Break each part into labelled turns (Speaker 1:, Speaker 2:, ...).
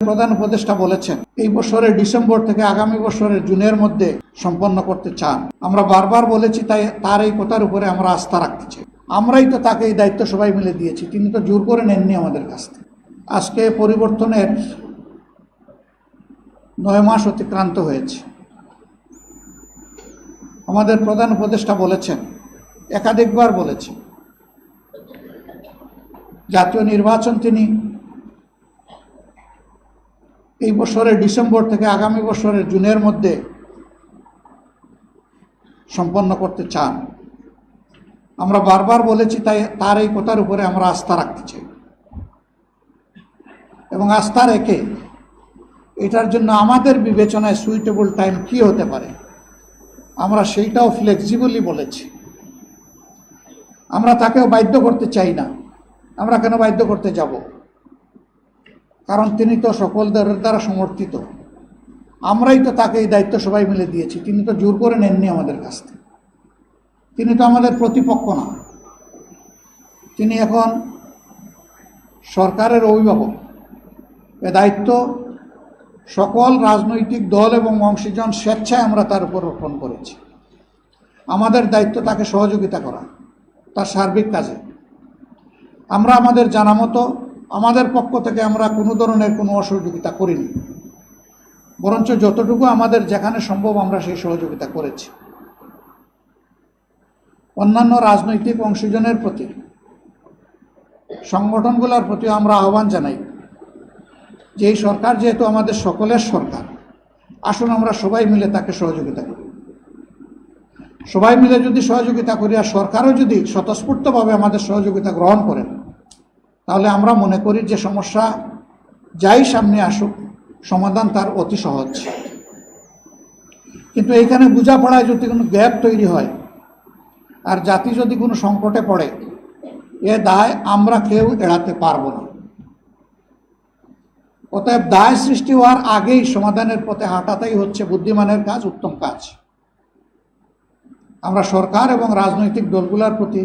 Speaker 1: প্রধান উপদেষ্টা বলেছেন, এই বছরের ডিসেম্বর থেকে আগামী বছরের জুনের মধ্যে সম্পন্ন করতে চান। আমরা বারবার বলেছি, তাই তার এই কথার উপরে আমরা আস্থা রাখতে চাই আমরাই তো তাকে এই দায়িত্ব সবাই মিলে দিয়েছি, তিনি তো জোর করে নেননি আমাদের কাছ থেকে। আজকে পরিবর্তনের নয় মাস অতিক্রান্ত হয়েছে। আমাদের প্রধান উপদেষ্টা বলেছেন, একাধিকবার বলেছেন, জাতীয় নির্বাচন তিনি এই বছরের ডিসেম্বর থেকে আগামী বছরের জুনের মধ্যে সম্পন্ন করতে চান। আমরা বারবার বলেছি তাই তার এই কথার উপরে আমরা আস্থা রাখতে চাই। এবং আস্থা রেখে এটার জন্য আমাদের বিবেচনায় সুইটেবল টাইম কি হতে পারে, আমরা সেইটাও ফ্লেক্সিবলি বলেছি। আমরা তাকেও বাধ্য করতে চাই না। আমরা কেন বাধ্য করতে যাব? কারণ তিনি তো সকলদের দ্বারা সমর্থিত। আমরাই তো তাকে এই দায়িত্ব সবাই মিলে দিয়েছি। তিনি তো জোর করে নেননি আমাদের কাছ থেকে। তিনি তো আমাদের প্রতিপক্ষ না। তিনি এখন সরকারের অভিভাবক। এ দায়িত্ব সকল রাজনৈতিক দল এবং অংশীজন স্বেচ্ছায় আমরা তার উপর অর্পণ করেছি। আমাদের দায়িত্ব তাকে সহযোগিতা করা, তার সার্বিক কাজে। আমরা আমাদের জানা মতো আমাদের পক্ষ থেকে আমরা কোনো ধরনের কোনো অসহযোগিতা করিনি। বরঞ্চ যতটুকু আমাদের যেখানে সম্ভব আমরা সেই সহযোগিতা করেছি। অন্যান্য রাজনৈতিক অংশীজনের প্রতি, সংগঠনগুলোর প্রতি আমরা আহ্বান জানাই যে এই সরকার যেহেতু আমাদের সকলের সরকার, আসুন আমরা সবাই মিলে তাকে সহযোগিতা করি। সবাই মিলে যদি সহযোগিতা করি আর সরকারও যদি স্বতঃস্ফূর্তভাবে আমাদের সহযোগিতা গ্রহণ করেন তাহলে আমরা মনে করি যে সমস্যা যাই সামনে আসুক, সমাধান তার অতি সহজ। কিন্তু এইখানে বোঝাপড়ায় যদি কোনো গ্যাপ তৈরি হয়, আর জাতি যদি কোনো সংকটে পড়ে, এ দায় আমরা কেউ এড়াতে পারব না। অতএব দায় সৃষ্টি হওয়ার আগেই সমাধানের পথে হাঁটাটাই হচ্ছে বুদ্ধিমানের কাজ, উত্তম কাজ। আমরা সরকার এবং রাজনৈতিক দলগুলোর প্রতি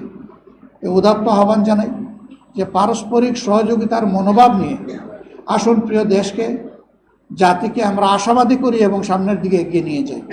Speaker 1: উদাত্ত আহ্বান জানাই। যে পারস্পরিক সহযোগিতার মনোভাব নিয়ে আসুন প্রিয় দেশকে, জাতিকে আমরা আশাবাদী করি এবং সামনের দিকে এগিয়ে নিয়ে যাই।